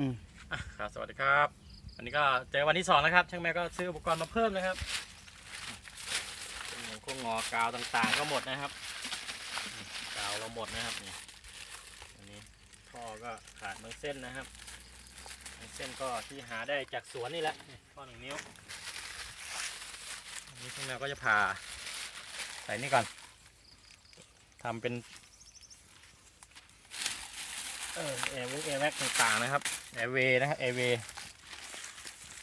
อืมอะครับสวัสดีครับวันนี้ก็เจอวันที่สองนะครับช่างแม่ก็ซื้ออุปกรณ์มาเพิ่มนะครับเป็นพวกงอกาวต่างๆก็หมดนะครับกาวเราหมดนะครับนี่อันนี้ท่อก็ขาดบางเส้นนะครับบางเส้นก็ที่หาได้จากสวนนี่แหละนี่ท่อหนึ่งนิ้วอันนี้ช่างแม่ก็จะผ่าใส่นี่ก่อนทำเป็นเออแอร์วุ้งแอร์แว็กต่างๆนะครับ แอร์เวย์นะครับแอร์เวย์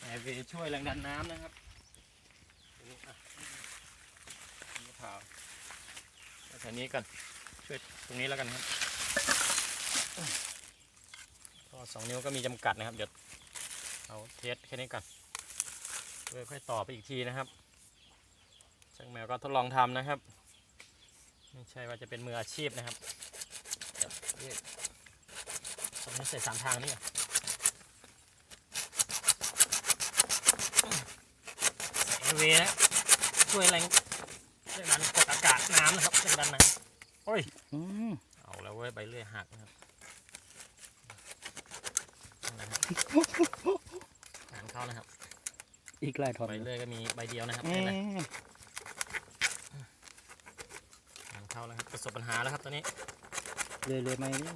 แอร์เวย์ช่วยแรงดันน้ำนะครับอันนี้อ่ผาเอาแถวนี้กันช่วยตรงนี้แล้วกันครับก็สองนิ้วก็มีจำกัดนะครับ เดี๋ยวเอาเทสแค่นี้ก่อนเพื่อค่อยต่อไปอีกทีนะครับช่างแมวก็ทดลองทำนะครับ ไม่ใช่ว่าจะเป็นมืออาชีพนะครับเดี๋ยวนี่ตรงนี้ใส่สามทางนี่ก่อน เอเวนะช่วยแรงแรงดันกดอากาศน้ำนะครับแรงดันน้ำโอ้ยอืมเอาแล้วเว้ยใบเลื่อยหักนะครับนะครับงานเข้านะครับอีกหลายทอนใบเลื่อยก็มีใบเดียวนะครับเอ๊เห็นไหมะงานเข้าแล้วครับประสบปัญหาแล้วครับตอนนี้เลยเลยไหมเนี่ย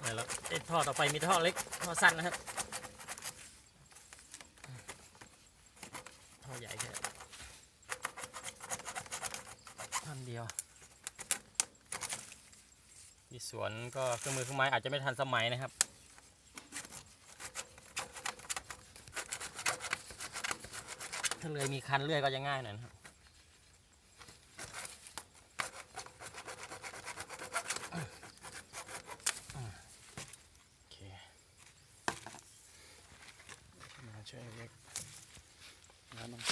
ไหนแล้วไอ้ท่อต่อไปมีท่อเล็กท่อสั้นนะครับ ท่อใหญ่แค่ท่อนเดียวที่สวนก็เครื่องมือเครื่องไม้อาจจะไม่ทันสมัยนะครับ ถ้าเลยมีคันเลื่อยก็จะง่ายหน่อยนะครับโอเคมาช่วยเล็ก แล้วมัน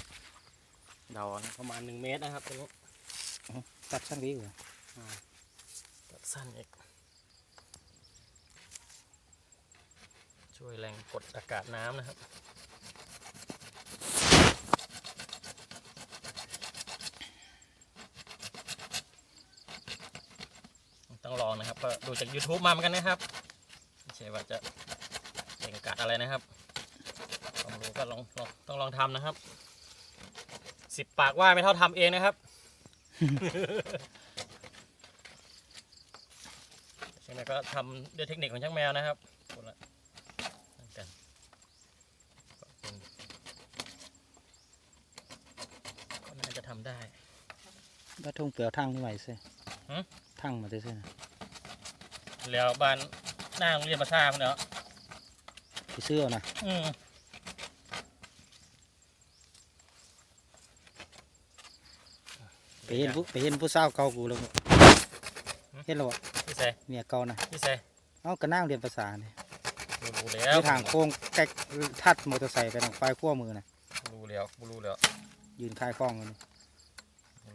เดานะประมาณหนึ่งเมตรนะครับตรงนี้ตัดสั้นวิวเหรอตัดสั้นอีก ช่วยแรงกดอากาศน้ำนะครับต้องลองนะครับ ก็ดูจาก YouTube มาเหมือนกันนะครับไม่ใช่ว่าจะเก่งกัดอะไรนะครับลองดู ก็ลองลองต้องลองทำนะครับ สิบปากว่าไม่เท่าทำเองนะครับช่างแมวก็ทำด้วยเทคนิคของช่างแมวนะครับคนละนั่นกันก็เป็นก็น่าจะทำได้บ้าทุ่งเปลียวทั้งนี่ไหวซิหืมทั้งมาซิซิแล้วบ้านหน้าโรงเรียนมาท่ามันเนาะพี่ซื้อเอานะอืม ไปเห็นผู้ไปเห็นผู้สาวเก่ากูแล้วเห็นแล้วบ่พี่เซ่เมียเก่านะพี่เซ่เอ้าก็นั่งเรียนภาษาเนี่ยรู้อแล้วยู่ทางโค้งแก๊กทัดมอเตอร์ไซค์ไปทางปลายขั้วมือนะรู้แล้วรู้แล้วยืนคายคล้องอยู่นี่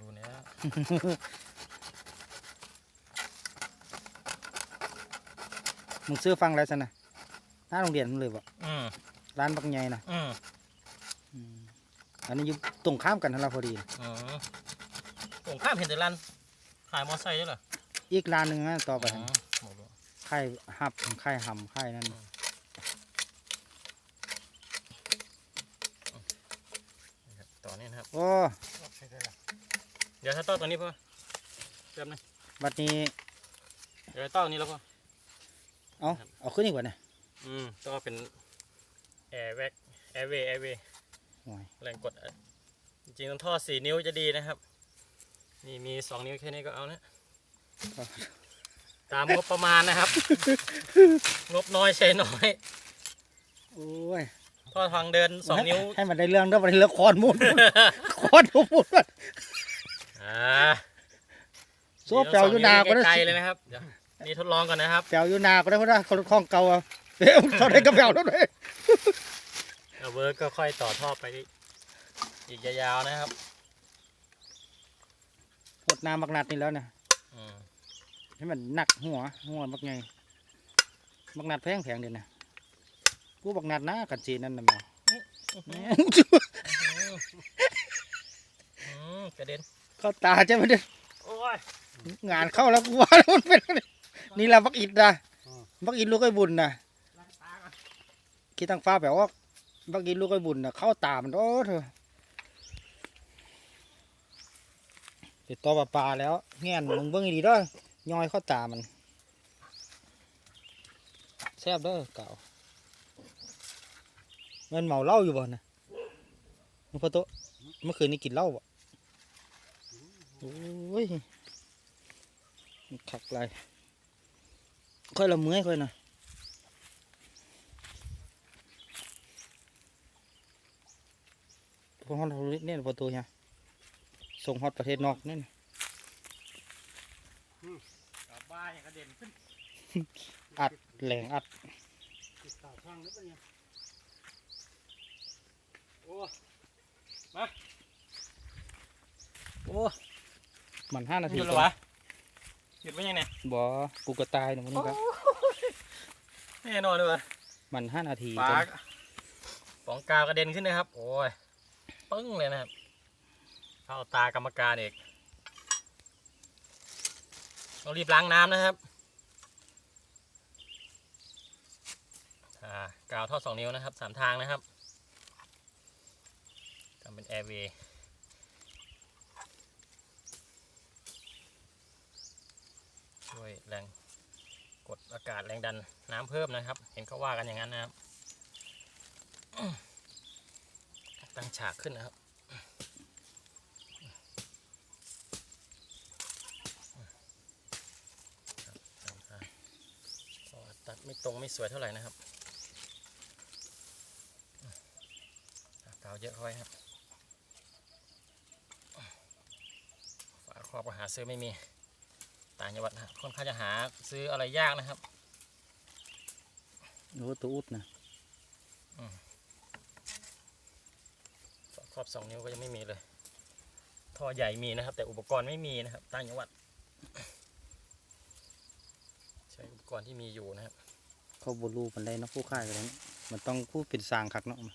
รู้แล้วมึงซื้อฟังอะไรซะนะหน้าโรงเรียนมึงเลยบ่อืมร้านบักใหญ่นะอืมอืมอันนี้อยู่ตรงข้ามกันนั่นเราพอดีอืม ผมข้ามเห็นแต่ร้านขายมอไซค์ด้วยเหรออีกร้านหนึ่งนะต่อไปอืมหมดแล้วค่ายหับค่ายหำค่ายนั่นนะครับต่อนี้นะครับ โอ้เดี๋ยวถ้าต่อตัวนี้พ่อเริ่มนะบัดนี้ เดี๋ยวต่อตัวนี้แล้วพ่อเอาเอาขึ้นอีกว่าเนี่ยอืมก็เป็นแอร์แว็กแอร์เวย์แอร์เวย์ห่วยแรงกดอะจริงๆต้องท่อสี่นิ้วจะดีนะครับ นี่มีสองนิ้วแค่นี้ก็เอานะก็ตามงบประมาณนะครับ งบน้อยใช้น้อย โอ้ยท่อทางเดินสองนิ้ว ให้มันได้เรื่องด้วยมันได้เรื่องคอนมุดคอนมุดอ่าโซ่แปลวอยู่นาก็ได้ไกลๆเลยนะครับเดี๋ยวนี่ทดลองก่อนนะครับแปลวอยู่นาก็ได้เพราะว่าคนคล้องเก่าอะเดี๋ยวเขาได้กระแปลวแล้วเลยเอาเวิร์กก็ค่อยต่อท่อไปอีกยาวๆนะครับหด น้ำบักนัดนี่แล้วนะอืมให้มันหนักหัว หัวบักไงบักนัดแพงแพงเด่นนะกูบักนัดนะกันจีนั่นนะแมวอืมกระเด็นเข้าตาใช่ไหมเด้อโอ้ยงานเข้าแล้วกูว่าแล้วมันเป็นอะไรนี่แหละบักอิดนะบักอินลูกไอ้บุญนะล้างตาก่อนคิดตั้งฟ้าแบบว่าบักอินลูกไอ้บุญนะเข้าตามันโอ้เถอ ติดต่อปลาปลาแล้วแง่นมึงเบิ่งดีด้อย่อยข้าตามันแซ่บเด้อเก่าเงินเมาเหล้าอยู่บ่นะมึงพอโตเมื่อคืนนี้กินเหล้าบ่โอ้ยขักไรค่อยละเมื่อยค่อยนะพวกฮอตเนี่ยประตูเนี่ย ส่งฮอตประเทศนอกเนี่ยกลับบ้านอย่างกระเด็นขึ้น อัดแหลงอัดติดต่อช่างหรือเปล่าเนี่ยโอ้โอ้มันห้านาทีหยุดแล้ววะหยุดไว้ยังไงบ่กูก็ตายนะมันนี่ครับแน่นอนเลยวะมันห้านาทีปาจ้ะกปองกาวกระเด็นขึ้นนะครับ โอ้ย ปึ้งเลยนะครับ เข้าตากรรมการเอกต้องรีบล้างน้ำนะครับกาวท่อสองนิ้วนะครับสามทางนะครับทำเป็นแอร์เวย์ช่วยแรงกดอากาศแรงดันน้ำเพิ่มนะครับ เห็นเขาว่ากันอย่างนั้นนะครับ ตั้งฉากขึ้นนะครับ ก็ตัด ไม่ตรงไม่สวยเท่าไหร่นะครับอะกาวเยอะเข้าไว้ครับฝาครอบก็หาซื้อไม่มีต่างจังหวัดนะค่อนข้างจะหาซื้ออะไรยากนะครับโอ้ตัวอุดนะฝาครอบสองนิ้วก็ยังไม่มีเลยท่อใหญ่มีนะครับ แต่อุปกรณ์ไม่มีนะครับต่างจังหวัด ใช้อุปกรณ์ที่มีอยู่นะครับ เขาบรูมันได้เนาะผู้ค่ายกันแล้วมันต้องผู้เป็นสร้างคักเนาะอืม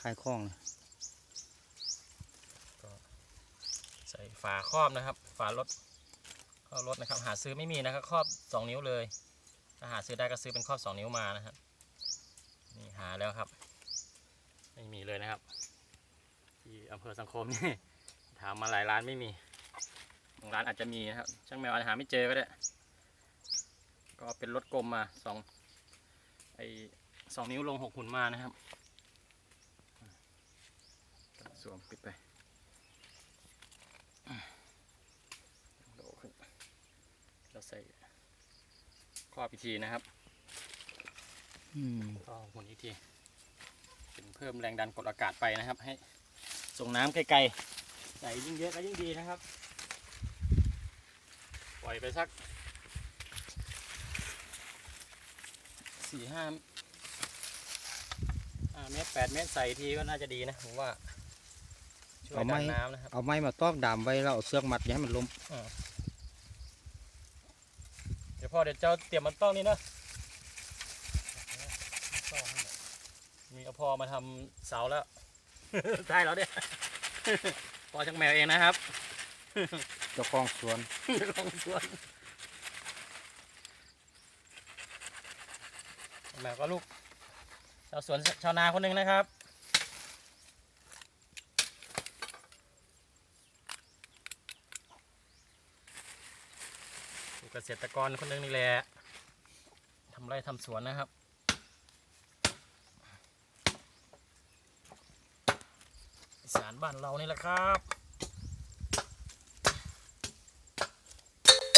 ค่ายคล้องนะใส่ฝาครอบนะครับ ฝารถครอบรถนะครับ หาซื้อไม่มีนะครับครอบสองนิ้วเลยถ้าหาซื้อได้ก็ซื้อเป็นครอบสองนิ้วมานะครับนี่หาแล้วครับ ไม่มีเลยนะครับ ที่อำเภอสังคมนี่ถามมาหลายร้านไม่มีบางร้านอาจจะมีนะครับ ช่างแมวอาจจะหาไม่เจอก็ได้ ก็เป็นรถกลมมาสอง ไอสองนิ้วลงหกหุ่นมานะครับสวมปิดไปโดขึ้นเราใส่ครอบอีกทีนะครับอืมก็หมุนอีกทีเป็นเพิ่มแรงดันกดอากาศไปนะครับ ให้ส่งน้ำไกลๆใส่ยิ่งเยอะก็ยิ่งดีนะครับ ปล่อยไปสัก สี่ห้าห้าเมตรแปดเมตรใส่ทีก็น่าจะดีนะผมว่าช่วยดันน้ำนะครับ เอาไม้มาตอกดามไว้แล้วเอาเสือกมัดอย่าให้มันล้มเดี๋ยวพ่อเดี๋ยวเจ้าเตรียมมันต้องนี่นะนี่ก็พอมาทำเสาแล้วใช่แล้วเนี่ยพอช่างแมวเองนะครับเจ้าของสวนลองสวนช่าง แมวก็ลูกชาวสวนชาวนาคนหนึ่งนะครับ เกษตรกรคนหนึ่งนี่แหละทำไร่ทำสวนนะครับอีสานบ้านเรานี่แหละครับ